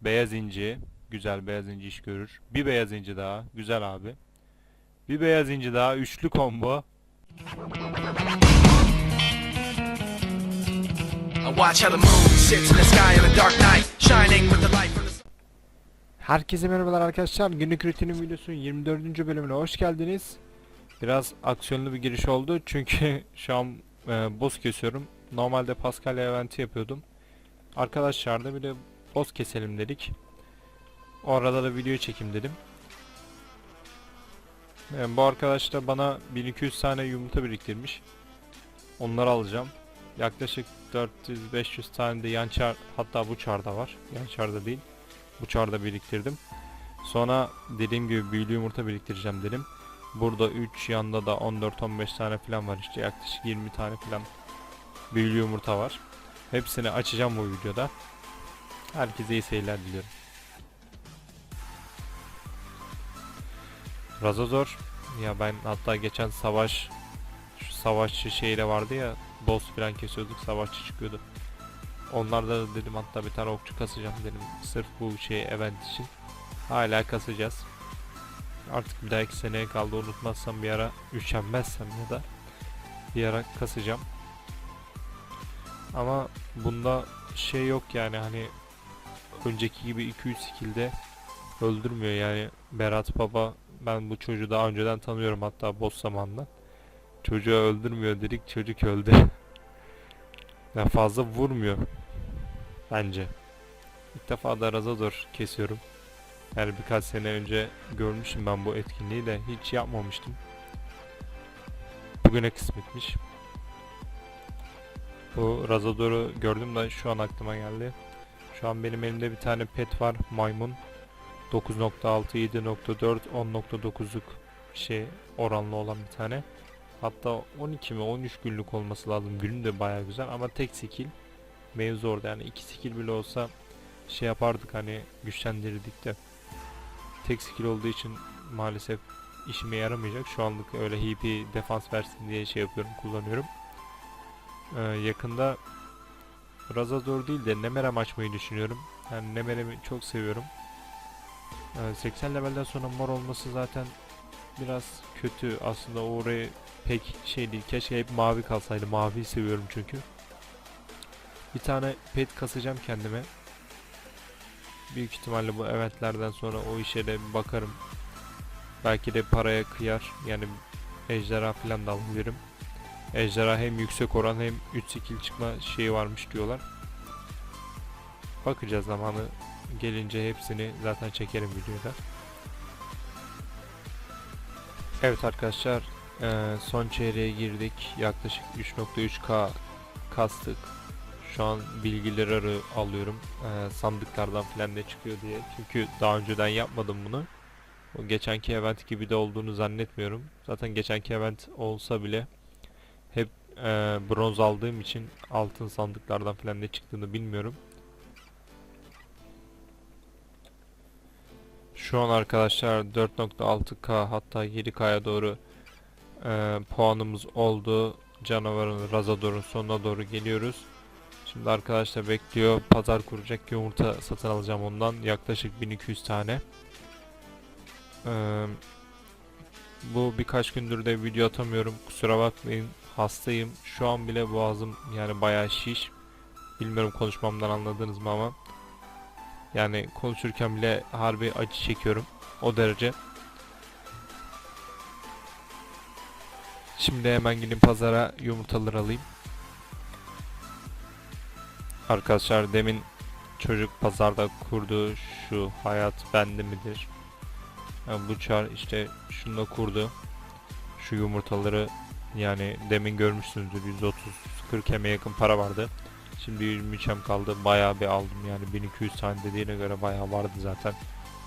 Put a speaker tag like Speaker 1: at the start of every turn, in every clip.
Speaker 1: Beyaz inci. Güzel beyaz inci iş görür. Bir beyaz inci daha. Güzel abi. Bir beyaz inci daha. Üçlü combo.
Speaker 2: I watch how the moon sits in the sky on a dark night, shining with the light from the sun.
Speaker 1: Herkese merhabalar arkadaşlar. Günlük rutinin videosunun 24. bölümüne hoş geldiniz. Biraz aksiyonlu bir giriş oldu çünkü şu an e, boss kesiyorum. Normalde Pascal eventi yapıyordum. Arkadaşlar da bir de boss keselim dedik. O arada da video çekim dedim. E, bu arkadaş da bana 1200 tane yumurta biriktirmiş. Onları alacağım. Yaklaşık 400-500 tane de yan çar hatta bu çarda var. Yan çarda değil. Bu çarda biriktirdim. Sonra dediğim gibi büyülü yumurta biriktireceğim dedim. Burada 3 yanda da 14-15 tane falan var işte yaklaşık 20 tane falan büyülü yumurta var. Hepsini açacağım bu videoda. Herkese iyi seyirler diliyorum. Razazor ya ben hatta geçen savaş şu savaşçı şeyle vardı ya boss falan kesiyorduk savaşçı çıkıyordu. Onlarda da dedim hatta bir tane okçu kasacağım dedim sırf bu şey event için. Hala kasacağız. Artık bir dahaki seneye kaldı unutmazsam bir ara üşenmezsem ya da bir ara kasacağım. Ama bunda şey yok yani hani önceki gibi 200 skill'de öldürmüyor yani Berat Baba ben bu çocuğu daha önceden tanıyorum hatta boss zamanında. Çocuğu öldürmüyor dedik çocuk öldü. ya fazla vurmuyor bence. İlk defa da Razador kesiyorum. Yani birkaç sene önce görmüşüm ben bu etkinliği de hiç yapmamıştım. Bugüne kısmetmiş. Bu Razador'u gördüm de şu an aklıma geldi. Şu an benim elimde bir tane pet var maymun. 9.6, 7.4, 10.9'luk şey oranlı olan bir tane. Hatta 12 mi 13 günlük olması lazım. Günü de baya güzel ama tek skill mevzu orada yani iki skill bile olsa şey yapardık hani güçlendirirdik de tek skill olduğu için maalesef işime yaramayacak. Şu anlık öyle HP defans versin diye şey yapıyorum kullanıyorum. Ee, yakında Razador değil de Nemerem açmayı düşünüyorum. Yani Nemerem'i çok seviyorum. Ee, 80 levelden sonra mor olması zaten biraz kötü. Aslında orayı pek şey değil. Keşke hep mavi kalsaydı. Maviyi seviyorum çünkü. Bir tane pet kasacağım kendime. Büyük ihtimalle bu eventlerden sonra o işe de bakarım. Belki de paraya kıyar. Yani ejderha falan da alabilirim. Ejderha hem yüksek oran hem 3 skill çıkma şeyi varmış diyorlar. Bakacağız zamanı gelince hepsini zaten çekerim videoda. Evet arkadaşlar eee, son çeyreğe girdik. Yaklaşık 3.3k kastık. Şu an bilgileri alıyorum. Eee, sandıklardan falan ne çıkıyor diye. Çünkü daha önceden yapmadım bunu. Geçenki event gibi de olduğunu zannetmiyorum. Zaten geçenki event olsa bile eee, bronz aldığım için altın sandıklardan falan ne çıktığını bilmiyorum. Şu an arkadaşlar 4.6k hatta 7k'ya doğru eee, puanımız oldu. Canavarın Razador'un sonuna doğru geliyoruz. Şimdi arkadaşlar bekliyor. Pazar kuracak yumurta satın alacağım ondan. Yaklaşık 1200 tane. Eee, bu birkaç gündür de video atamıyorum. Kusura bakmayın. Hastayım. Şu an bile boğazım yani bayağı şiş. Bilmiyorum konuşmamdan anladınız mı ama. Yani konuşurken bile harbi acı çekiyorum. O derece. Şimdi hemen gidip pazara yumurtaları alayım. Arkadaşlar demin çocuk pazarda kurduğu şu hayat bende midir? Yani bu çar işte şunu da kurdu. Şu yumurtaları yani demin görmüşsünüzdür 130-40 eme yakın para vardı. Şimdi 23 em kaldı. Bayağı bir aldım yani 1200 tane dediğine göre bayağı vardı zaten.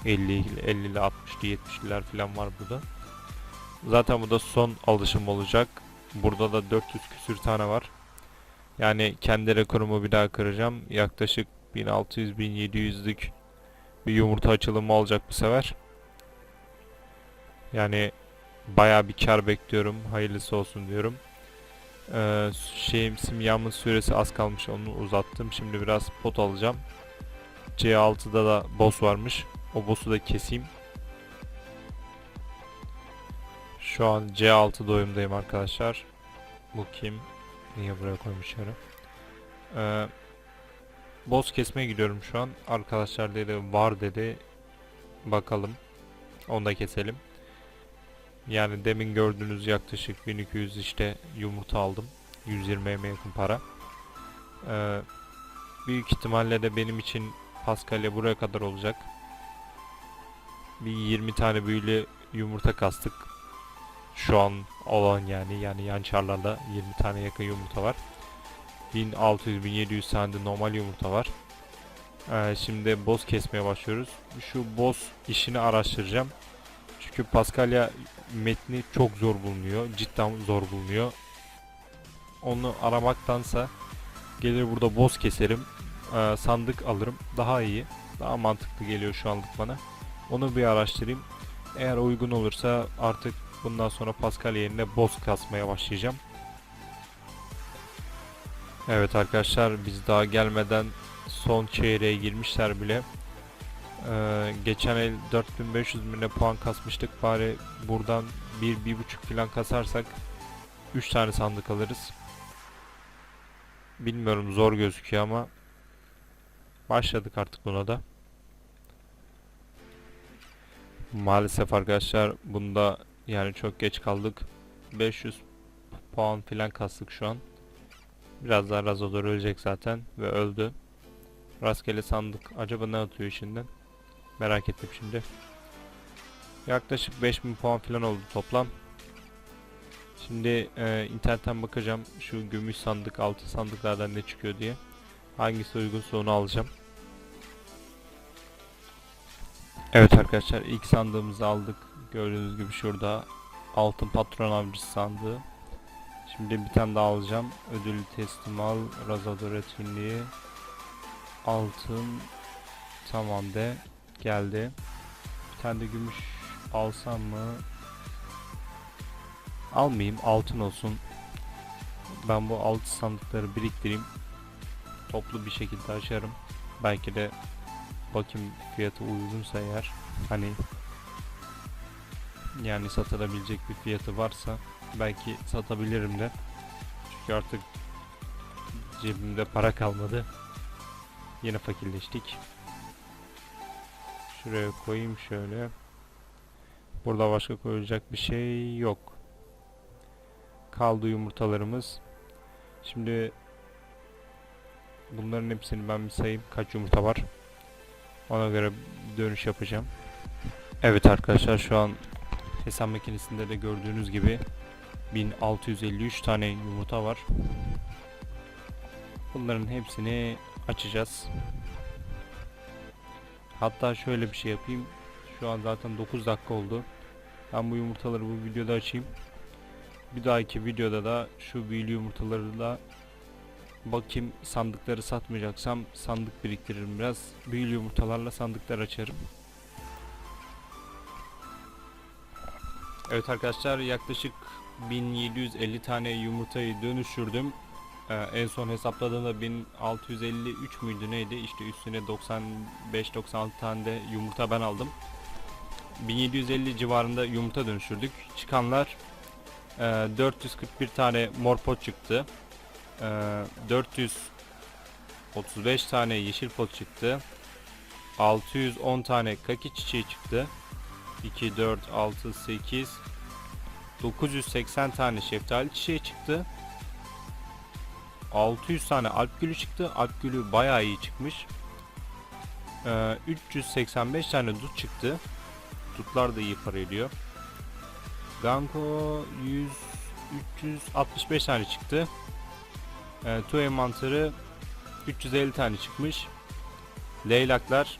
Speaker 1: 50 50'li 60'lı 70'liler falan var burada. Zaten bu da son alışım olacak. Burada da 400 küsür tane var. Yani kendi rekorumu bir daha kıracağım. Yaklaşık 1600-1700'lük bir yumurta açılımı olacak bu sefer. Yani bayağı bir kar bekliyorum. Hayırlısı olsun diyorum. Ee, şeyim simyamın süresi az kalmış onu uzattım. Şimdi biraz pot alacağım. C6'da da boss varmış. O boss'u da keseyim. Şu an C6 doyumdayım arkadaşlar. Bu kim? Niye buraya koymuşlar? Ee, boss kesmeye gidiyorum şu an. Arkadaşlar dedi var dedi. Bakalım. Onu da keselim. Yani demin gördüğünüz yaklaşık 1200 işte yumurta aldım. 120'ye yakın para. Ee, büyük ihtimalle de benim için Paskalya buraya kadar olacak. Bir 20 tane büyülü yumurta kastık. Şu an olan yani yani yan çarlarda 20 tane yakın yumurta var. 1600-1700 tane de normal yumurta var. Ee, şimdi boss kesmeye başlıyoruz. Şu boss işini araştıracağım. Çünkü Paskalya metni çok zor bulunuyor. Cidden zor bulunuyor. Onu aramaktansa gelir burada boss keserim. ee, sandık alırım. Daha iyi. Daha mantıklı geliyor şu anlık bana. Onu bir araştırayım. Eğer uygun olursa artık bundan sonra Paskalya yerine boss kasmaya başlayacağım. Evet arkadaşlar biz daha gelmeden son çeyreğe girmişler bile. Ee, geçen el 4500 mine puan kasmıştık. Bari buradan 1-1.5 falan kasarsak 3 tane sandık alırız. Bilmiyorum zor gözüküyor ama başladık artık buna da. Maalesef arkadaşlar bunda yani çok geç kaldık. 500 puan falan kastık şu an. Biraz daha Razodor ölecek zaten ve öldü. Rastgele sandık. Acaba ne atıyor şimdiden? Merak ettim şimdi. Yaklaşık 5000 puan falan oldu toplam. Şimdi e, internetten bakacağım şu gümüş sandık, altın sandıklardan ne çıkıyor diye. Hangisi uygunsa onu alacağım. Evet arkadaşlar ilk sandığımızı aldık. Gördüğünüz gibi şurada altın patron avcısı sandığı. Şimdi bir tane daha alacağım. Ödül teslim al. Razador etkinliği. Altın. Tamam de. Geldi. Bir tane de gümüş alsam mı? Almayayım. Altın olsun. Ben bu altın sandıkları biriktireyim. Toplu bir şekilde açarım. Belki de bakayım fiyatı uygunsa eğer. Hani yani satılabilecek bir fiyatı varsa belki satabilirim de. Çünkü artık cebimde para kalmadı. Yine fakirleştik. Şuraya koyayım şöyle. Burada başka koyacak bir şey yok. Kaldı yumurtalarımız. Şimdi bunların hepsini ben bir sayayım. Kaç yumurta var? Ona göre dönüş yapacağım. Evet arkadaşlar şu an hesap makinesinde de gördüğünüz gibi 1653 tane yumurta var. Bunların hepsini açacağız. Hatta şöyle bir şey yapayım. Şu an zaten 9 dakika oldu. Ben bu yumurtaları bu videoda açayım. Bir dahaki videoda da şu büyülü yumurtaları da bakayım sandıkları satmayacaksam sandık biriktiririm biraz. Büyülü yumurtalarla sandıklar açarım. Evet arkadaşlar yaklaşık 1750 tane yumurtayı dönüştürdüm. Ee, en son hesapladığımda 1653 müydü neydi? İşte üstüne 95-96 tane de yumurta ben aldım. 1750 civarında yumurta dönüştürdük. Çıkanlar e, 441 tane mor pot çıktı. E, 435 tane yeşil pot çıktı. 610 tane kaki çiçeği çıktı. 2, 4, 6, 8 980 tane şeftali çiçeği çıktı. 600 tane alp gülü çıktı. Alp gülü bayağı iyi çıkmış. Ee, 385 tane dut çıktı. Dutlar da iyi para ediyor. Ganko 100 365 tane çıktı. Ee, Tue mantarı 350 tane çıkmış. Leylaklar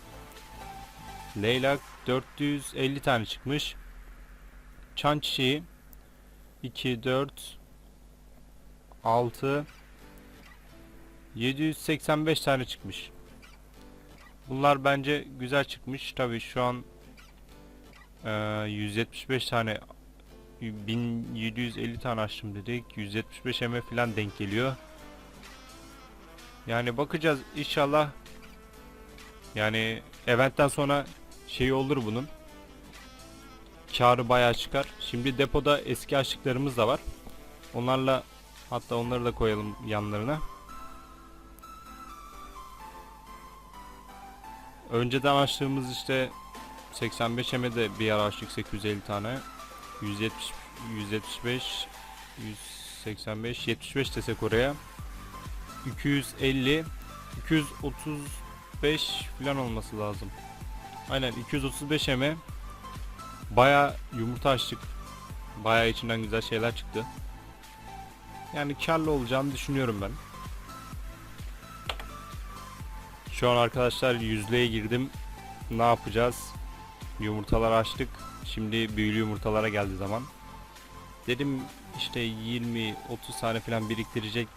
Speaker 1: Leylak 450 tane çıkmış. Çan çiçeği 2 4 6 785 tane çıkmış. Bunlar bence güzel çıkmış. Tabii şu an e, 175 tane 1750 tane açtım dedik. 175 M falan denk geliyor. Yani bakacağız inşallah Yani eventten sonra şey olur bunun. Karı bayağı çıkar. Şimdi depoda eski açlıklarımız da var. Onlarla hatta onları da koyalım yanlarına. Önceden açtığımız işte 85 eme de bir ara açtık 850 tane. 170 175 185 75 desek oraya. 250 235 falan olması lazım. Aynen 235 eme baya yumurta açtık. Baya içinden güzel şeyler çıktı. Yani karlı olacağını düşünüyorum ben. Şu an arkadaşlar yüzlüğe girdim. Ne yapacağız? Yumurtalar açtık. Şimdi büyülü yumurtalara geldi zaman. Dedim işte 20 30 tane falan biriktirecek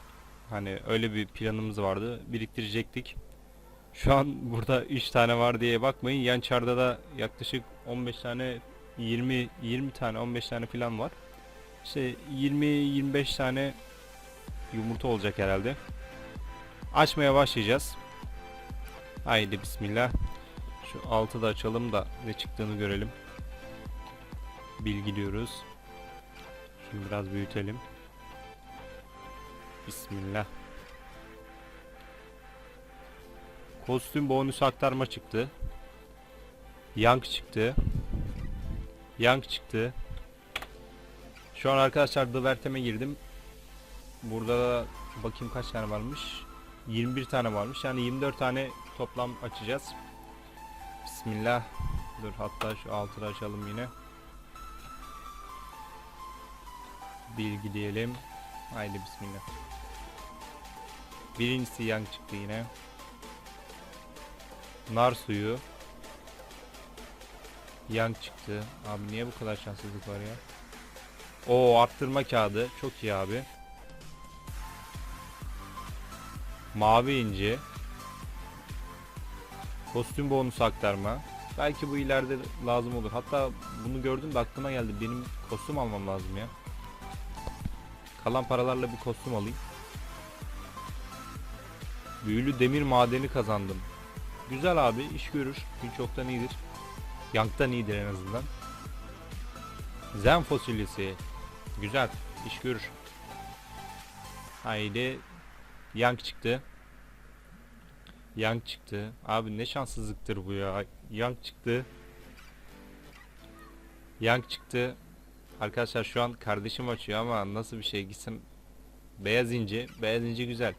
Speaker 1: Hani öyle bir planımız vardı. Biriktirecektik. Şu an burada 3 tane var diye bakmayın. Yan çarda da yaklaşık 15 tane 20 20 tane 15 tane falan var. İşte 20 25 tane yumurta olacak herhalde. Açmaya başlayacağız. Haydi bismillah. Şu altı da açalım da ne çıktığını görelim. Bilgi diyoruz. Şimdi biraz büyütelim. Bismillah. Kostüm bonus aktarma çıktı. Yank çıktı. Yank çıktı. Şu an arkadaşlar The Vertem'e girdim. Burada da bakayım kaç tane varmış. 21 tane varmış. Yani 24 tane toplam açacağız. Bismillah. Dur hatta şu altını açalım yine. Bilgi diyelim. Haydi bismillah. Birincisi yan çıktı yine. Nar suyu. Yan çıktı. Abi niye bu kadar şanssızlık var ya? O arttırma kağıdı. Çok iyi abi. Mavi inci. Kostüm bonusu aktarma. Belki bu ileride lazım olur. Hatta bunu gördüm de aklıma geldi. Benim kostüm almam lazım ya. Kalan paralarla bir kostüm alayım. Büyülü demir madeni kazandım. Güzel abi iş görür. Hiç yoktan iyidir. Yanktan iyidir en azından. Zen fasulyesi. Güzel. iş görür. Haydi. Yank çıktı. Yank çıktı. Abi ne şanssızlıktır bu ya. Yank çıktı. Yank çıktı. Arkadaşlar şu an kardeşim açıyor ama nasıl bir şey gitsin. Beyaz inci. Beyaz inci güzel.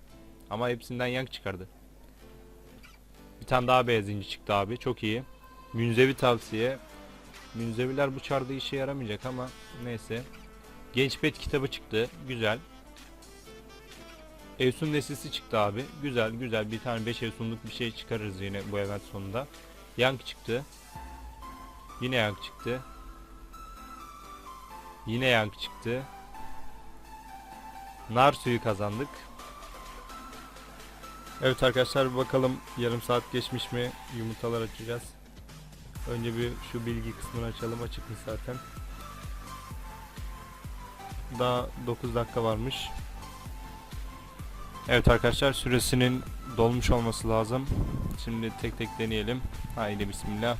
Speaker 1: Ama hepsinden yank çıkardı. Bir tane daha beyaz inci çıktı abi. Çok iyi. Münzevi tavsiye. Münzeviler bu çarda işe yaramayacak ama neyse. Genç pet kitabı çıktı. Güzel. Evsun neslisi çıktı abi. Güzel güzel. Bir tane 5 Evsunluk bir şey çıkarırız yine bu event sonunda. Yank çıktı. Yine yank çıktı. Yine yank çıktı. Nar suyu kazandık. Evet arkadaşlar bakalım yarım saat geçmiş mi yumurtalar açacağız. Önce bir şu bilgi kısmını açalım açıkmış zaten. Daha 9 dakika varmış. Evet arkadaşlar süresinin dolmuş olması lazım. Şimdi tek tek deneyelim. Haydi bismillah.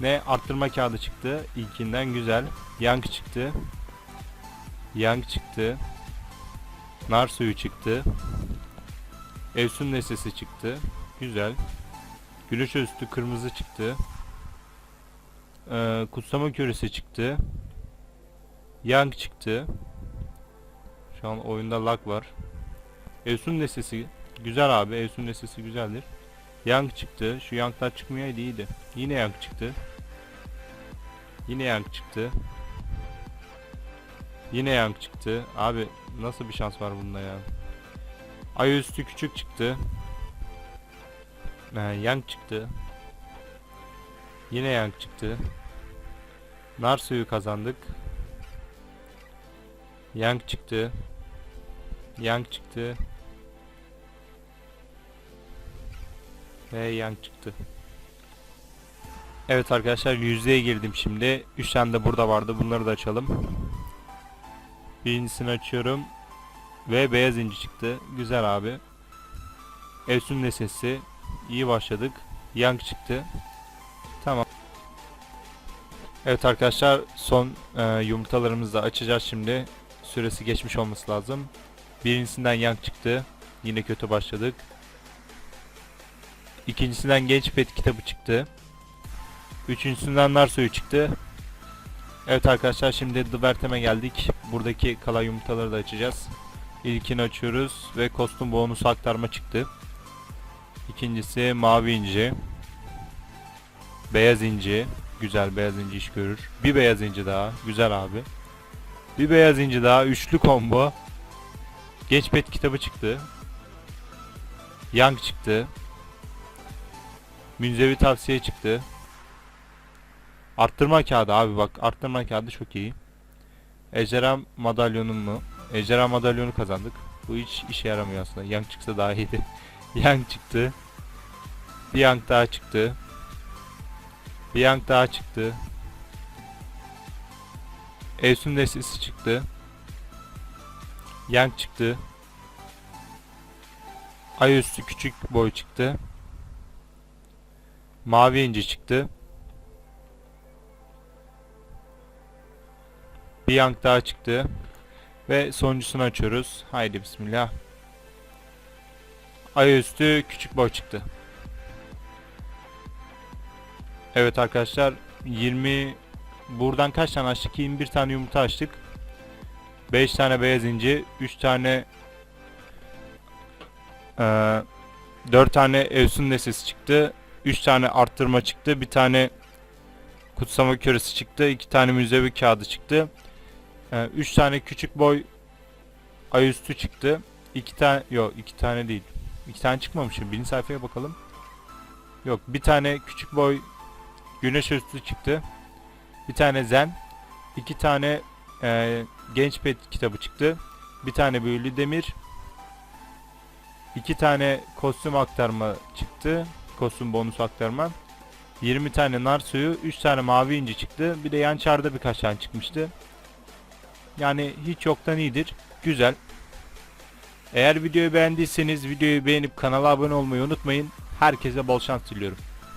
Speaker 1: Ne arttırma kağıdı çıktı. İlkinden güzel. Yank çıktı. Yank çıktı. Nar suyu çıktı. Evsun nesesi çıktı. Güzel. Güneş üstü kırmızı çıktı. Ee, kutsama küresi çıktı. Yank çıktı. Şu an oyunda lag var. Evsun nesesi güzel abi. Evsun nesesi güzeldir. Yank çıktı. Şu yanklar çıkmayaydı iyiydi. Yine yank çıktı. Yine yank çıktı. Yine yank çıktı. Abi nasıl bir şans var bunda ya? Ayüstü küçük çıktı. Ee, yank çıktı. Yine yank çıktı. Nar suyu kazandık. Yank çıktı. Yank çıktı. Ve yank çıktı. Evet arkadaşlar yüzdeye girdim şimdi. 3 tane de burada vardı. Bunları da açalım. Birincisini açıyorum. Ve beyaz inci çıktı. Güzel abi. Efsun nesesi. İyi başladık. Yang çıktı. Tamam. Evet arkadaşlar son e, yumurtalarımızı da açacağız şimdi. Süresi geçmiş olması lazım. Birincisinden Yang çıktı. Yine kötü başladık. İkincisinden Genç Pet kitabı çıktı. Üçüncüsünden nar suyu çıktı. Evet arkadaşlar şimdi The Vertem'e geldik. Buradaki kalan yumurtaları da açacağız. İlkini açıyoruz ve kostüm bonusu aktarma çıktı. İkincisi mavi inci. Beyaz inci. Güzel beyaz inci iş görür. Bir beyaz inci daha. Güzel abi. Bir beyaz inci daha. Üçlü combo. Geç pet kitabı çıktı. Yang çıktı. Münzevi tavsiye çıktı. Arttırma kağıdı abi bak arttırma kağıdı çok iyi. Ejderha madalyonun mu? Ejderha madalyonu kazandık. Bu hiç işe yaramıyor aslında. Yang çıksa daha iyiydi. Yang çıktı. Bir Yang daha çıktı. Bir Yang daha çıktı. Evsun destesi çıktı. Yang çıktı. Ayüstü küçük boy çıktı. Mavi inci çıktı. Bir Yang daha çıktı. Ve sonuncusunu açıyoruz. Haydi bismillah. Ayüstü küçük boy çıktı. Evet arkadaşlar 20 buradan kaç tane açtık? 21 tane yumurta açtık. 5 tane beyaz inci, 3 tane eee 4 tane Evsun nesesi çıktı. 3 tane arttırma çıktı. Bir tane kutsama küresi çıktı. 2 tane müzevi kağıdı çıktı. 3 tane küçük boy ayüstü çıktı. 2 tane yok 2 tane değil. 2 tane çıkmamış. Birinci sayfaya bakalım. Yok bir tane küçük boy güneş üstü çıktı. Bir tane zen. iki tane e, genç pet kitabı çıktı. Bir tane büyülü demir. iki tane kostüm aktarma çıktı. Kostüm bonus aktarma. 20 tane nar suyu, 3 tane mavi inci çıktı. Bir de yan çarda birkaç tane çıkmıştı. Yani hiç yoktan iyidir. Güzel. Eğer videoyu beğendiyseniz videoyu beğenip kanala abone olmayı unutmayın. Herkese bol şans diliyorum.